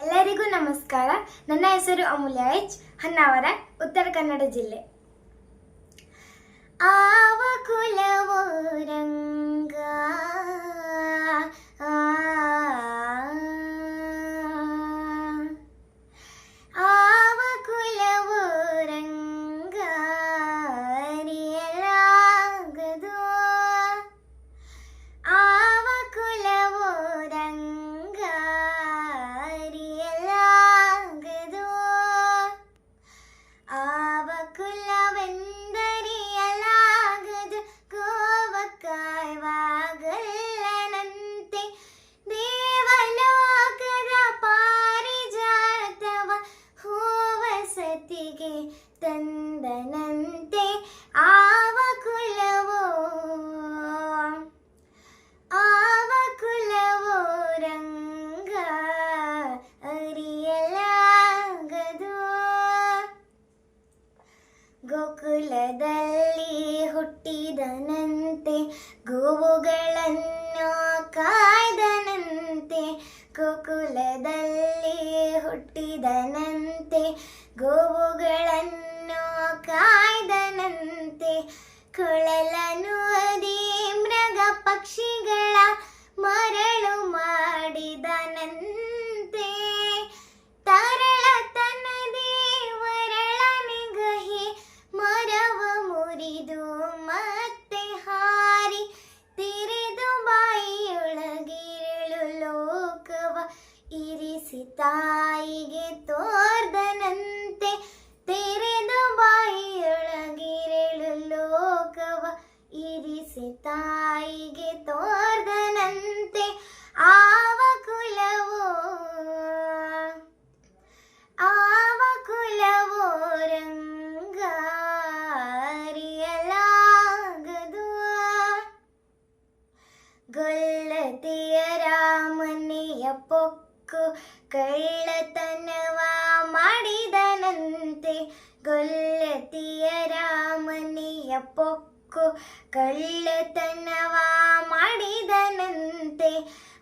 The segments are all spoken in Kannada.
ಎಲ್ಲರಿಗೂ ನಮಸ್ಕಾರ ನನ್ನ ಹೆಸರು ಅಮೂಲ್ಯ ಎಚ್ ಹೊನ್ನಾವರ ಉತ್ತರ ಕನ್ನಡ ಜಿಲ್ಲೆ ಆವ ಕುಲವೋ ರಂಗ ಹುಟ್ಟಿದನಂತೆ ಗೋವುಗಳನ್ನು ಕಾಯ್ದನಂತೆ ಕುಕುಲದಲ್ಲಿ ಹುಟ್ಟಿದನಂತೆ, ಗೋವುಗಳನ್ನು ಕಾಯ್ದನಂತೆ, ಕೊಳಲನು ಅದಿ ಮೃಗ ಪಕ್ಷಿಗಳ ಮರಳು ಮಾಡಿದನಂತೆ. ತರಳ ತನ್ನದೇ ವರಳನಿಗಹಿ ಮರವ ಮುರಿದು ಮತ್ತೆ した ಕಳ್ಳತನವ ಮಾಡಿದನಂತೆ. ಗೊಲ್ಲತಿಯ ರಾಮನೆಯ ಪೊಕ್ಕು ಕಳ್ಳತನವ ಮಾಡಿದನಂತೆ.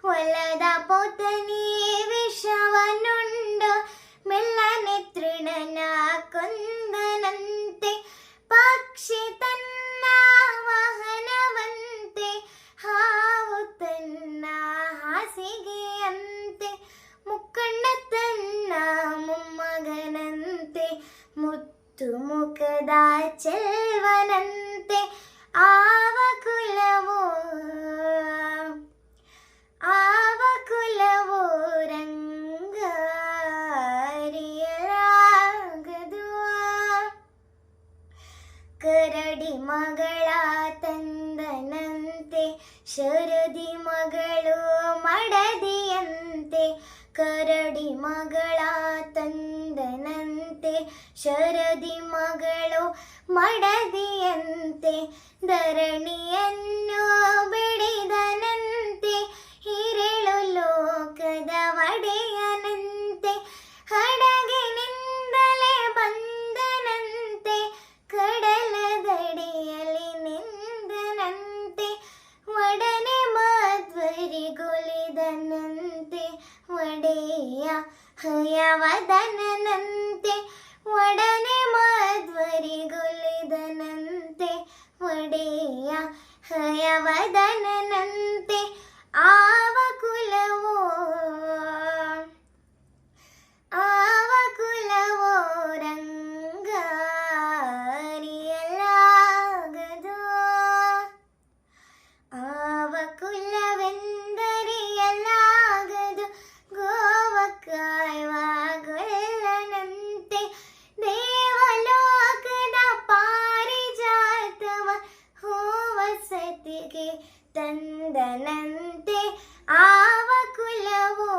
ಹೊಲದ ಪೋತನಿ ವಿಷವನುಂಡು ಮೆಲ್ಲನೆ ತೃಣನ ಕೊಂದನಂತೆ. ಪಕ್ಷಿ ತನ್ನ ವಾಹನವಂತೆ ಹಾವು ತನ್ನ ಹಾಸಿಗೆಯಂತೆ ಮುಕ್ಕಣ್ಣ ತನ್ನ ಮೊಮ್ಮಗನಂತೆ ಮುತ್ತು ಮುಖದ ಚೆಲ್ವನಂತೆ ಆವ ಕುಲವೋ ಆವ ಕುಲವೋ ರಂಗ ಅರಿಯಲಾಗದು ಕರಡಿ ಮಗಳ ತಂದನಂತೆ ಶರದಿ ಮಗಳು ಮಡದಿಯಂತೆ ಕರಡಿ ಮಗಳ ತಂದನಂತೆ ಶರದಿ ಮಗಳು ಮಡದಿಯಂತೆ ಧರಣಿಯನ್ನು ತಂದನಂತೆ ಆವಕುಲವೋ